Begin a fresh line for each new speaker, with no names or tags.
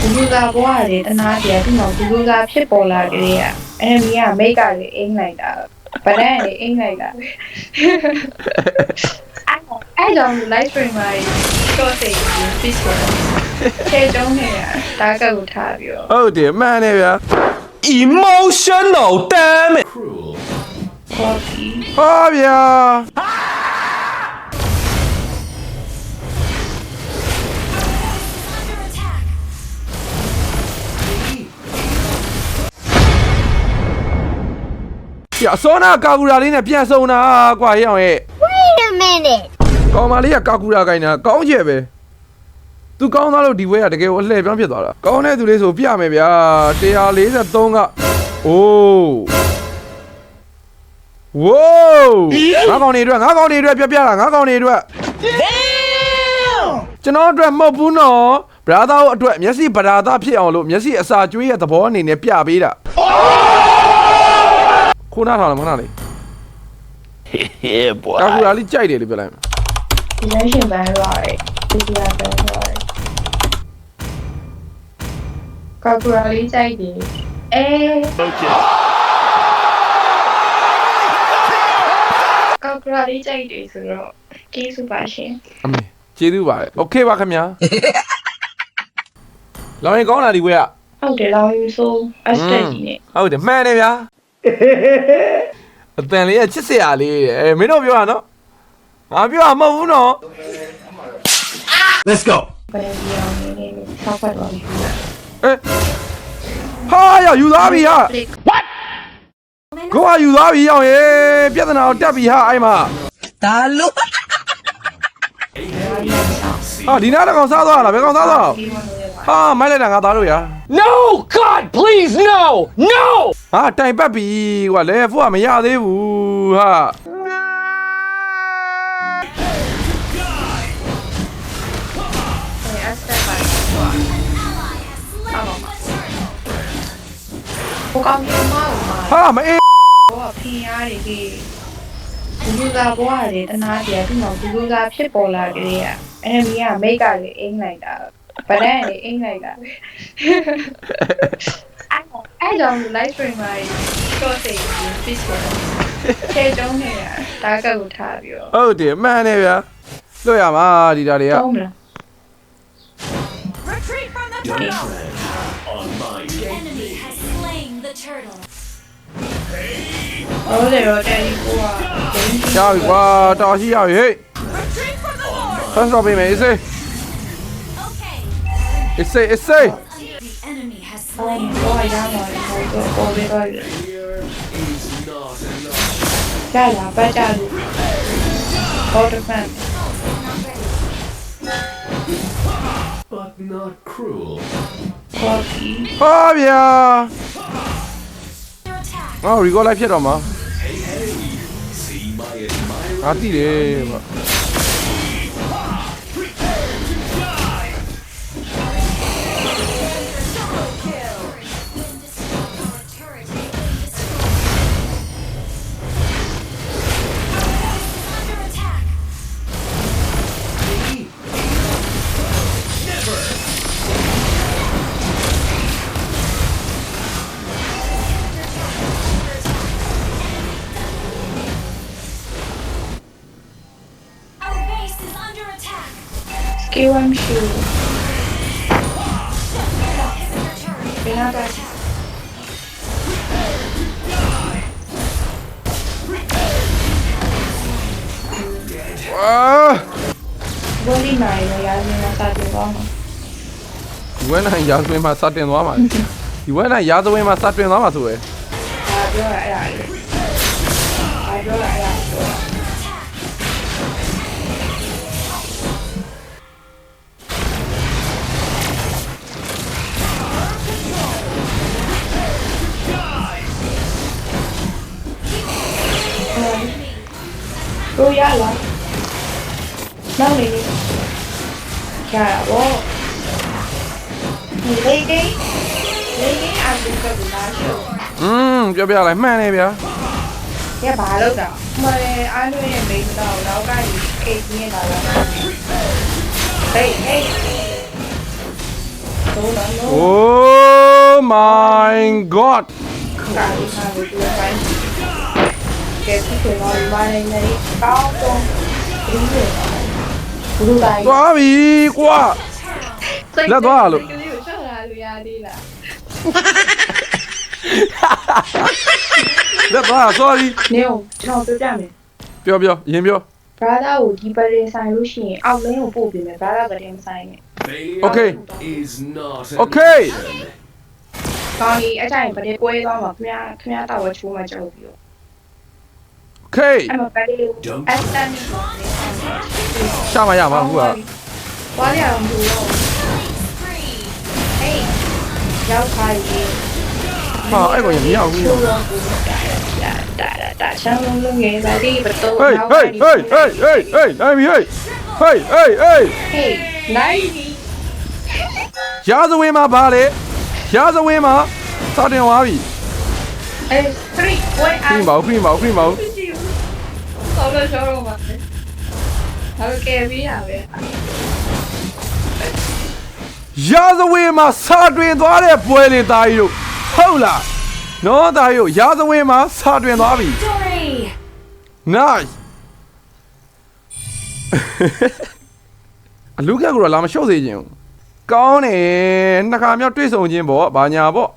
ဘူးလူသာဘွားလေတနာကြတယ်ဒီမှာဘူးလူသာဖြစ်ပေါ်လာကြတဲ့အဲမီကမိတ်ကလေအင်းလိုက်တာဗဒန်လေအင်းလိုက်တာအဲ့ကြောင့် live stream မှာ short တွေ speech ကိုချဲတုံးနေတာတာကတ်ကိုထားပြီးတော့
ဟုတ်တယ်မှန်တယ်ဗျာ
Emotional damn it
ခေါ်ပြီး
ဟာဗျာ ပြအစောနာကာကူရာလေးနဲ့ပြန်ဆုံတာကွာရအောင်ရဲ့
Wait a minute.
ကောင်မလေးကကာကူရာကိုင်းတာကောင်းချက်ပဲသူကောင်းသားလို့ဒီဝဲကတကယ်ကိုအလှည့်ပြောင်းဖြစ်သွားတာကောင်းတဲ့သူလေးဆိုပြမယ်ဗျာ143ကအိုးဝိုးငါကောင်နေအတွက်ငါကောင်နေအတွက်ပြပြတာငါကောင်နေအတွက် ကျွန်တော်အတွက်မဟုတ်ဘူးနော်ဘရာသာတို့အတွက်မျက်စိဗရာသာဖြစ်အောင်လို့မျက်စိအစာကျွေးရဲ့သဘောအနေနဲ့ပြပေးတာ ခိုးနှားထားလားမနှားလေ
Yeah, boy.
ကာကူလာလေးကြိုက်တယ်လို့ပြောလိုက်မယ်
ဒီလမ်းရှင်ဘန်ရော်ဒီလမ်းဘန်ရော်ကာကူရာလေးကြိုက်တယ်အဲ Okay. ကာကူရာလေးကြိုက်တယ်ဆိုတော့ကျေးဇူးပါရှင်
အမေကျေးဇူးပါတယ် Okay ပါခင်ဗျာလောင်ရင်ကောင်းလာဒီဝဲက
ဟုတ်တယ်လောင်းယူဆိုအစတက်ကြီးနဲ့
ဟုတ်တယ်မှန်တယ်ဗျာ အတန်လေးကချစ်စရာလေးတဲ့အဲမင်းတို့ပြောတာနော်ငါပြောတာမဟုတ်ဘူးနော်
Let's go
ဘယ်လိုပြောင်းနေလဲဆောက်ဖတ်တော့ဘူး
အဲဟာရယူသွားပြီဟာ
What
ကိုကယူသွားပြီအောင်ရေပြဿနာကိုတက်ပြီဟာအဲ့မှာ
ဒါလို့
ဟာဒီနားတစ်ကောင်စားသွားလားဘယ်ကောင်စားသွား ဟာမိုက်လိုက်တာငါသားတို့ရာ
No God please no no
ဟာတိုင်ပတ်ပြီကွာလဲဖို့ကမရသေးဘူးဟာ
အစတက်ပါဟိုကောင်မြေမောက်မှာ
ဟာမအေး
ဘောဖင်ရတယ်ဒီဘူးလူသာဘွားလေတနာကြတယ်ဒီမှာဘူးလူသာဖြစ်ပေါ်လာကြတဲ့အဲမီကမိ တ်ကလေအင်းလိုက်တာဗဒန်လေအင်းလိုက်တာအဲ့ကြောင့် live stream မှာ short တွေ speech ကိုချဲတုံးနေတာတာကတ်ကိုထားပြီးတော့
ဟုတ်တယ်မှန်တယ်ဗျာလွတ်ရမှာဒီဓာတ်တွေက
တုံးမလား
Retreat from the turtle! Enemy has slain the turtle.
ဟုတ်တယ်တော့တယ်ဒီကိုကဒင်းကြီး
ရပြီကွာတော်ရှိရပြီဟေး
Retreat from the lord!
ဖတ်တော့ပြင်မယ်အေးစေး
Okay.
အေးစေးအေးစေး
The enemy has
ဟို
slain
ဘောရမှာဟိုတော့ပေါ်ပြီးတော့ကြာလာပတ်ကြလို့ဘောတဖန်
but not cruel.
ခေါ်ပြီး
ဟာဗျာ
their attack.
ငါရီကောလိုက်
စကေဝမ်ရှူ
Inhibitor turret
ဘယ်နာတော့
ဝါ
ဘောလီမိုင်ရောရာဇင်းနဲ့စာပြေသွားမှာ
ဒီဝဲနိုင်ရာဇ ဝင်မှာစတင်သွားမှာဒီဝဲနိုင်ရာဇဝင်မှာစတင်သွားမှာဆိုရယ်
ဒါပြောရအဲ့ဒါလေဒါပြောရအဲ့ဒါပြောတာတို့ရလားနောက်နေနေရတာဗောဒီလေးလေးလေးလေးအတူ ကဘူးလားရှု
อืมပြောပြလိုက်မှန်တယ်ဗျာ
ရဘာလို့တော့မလဲအားလုံးရဲ့မိန်းတော့တော့ကကြီးအိတ်ကြီးနေတာလားဟေးဟေး no no no
Oh my god
ကာရီဟာလို့ပြောတိုင်းကဲဒီကိုတော့မနေနေကောင်းတော့ဒီလိုဘလူတိုင်း
သွားပြီကွာလက်သွားရလို့
ကလေးကိုရှောက်လာလို့ရသေးလား
လက်သွား sorry
နေအောင်ကျွန်တော်ပြောပြမယ်
ပြောပြောရင်ပြော
brother ကိုဒီပရင်ဆိုင်လို့ရှိရင်အောက်လင်းကိုပို့ပေးမယ် brother ကတည်းကဆိုင်နေ
Failure
Okay.
is not an
Okay.
option.
ကောင်းပြီအကြိုင်ပတဲ့ပွဲသွားမှာခင်ဗျာခင်ဗျာတော့ဝချိုးမှကြောက်ပြီးတော့
okay
အဲ့မှာပတဲ့ကို
Don't-
အစတန်နေ
ရှာမရမှာအခုက
ဝါရအောင်ဘူးတော့
Spree.
ဟေးရောက်ခါကြီး
ဟာအဲ့ကောင်ရမရဘူး
ချိုးတော့ဘူးတာတာတာတာရှမ်းလုံးလုံးငယ်ပါဒီဘတော့
ဟေးဟေးဟေးဟေးဟေးဟေးနိုင်ပြီဟေးဟေးဟေးဟေး
ဟေးနိုင်ပြီ
ရာဇဝင်မှာပါလေရာဇဝင်မှာစတင်သွားပြီ
အဲ3 1
ခရီးမအောင်ခရီးမအောင်ခရီးမ အောင်
ဆောလို့ရှောတော့မှာဘာလို့ကဲပြီးရပဲ
ရာဇဝင်မှာစတွင်သွားတဲ့ပွဲလေသားကြီးတို့ဟုတ်လားနော်သားကြီးတို့ရာဇဝင်မှာစတွင်သွားပြီ
Victory.
nice အလူကက်ကတော့လာမလျှော့စေခြင်းဘူးကောင်းတယ်နှစ်ခါမြောက်တွေ့ဆုံခြင်းပေါ့ဘာညာပေါ့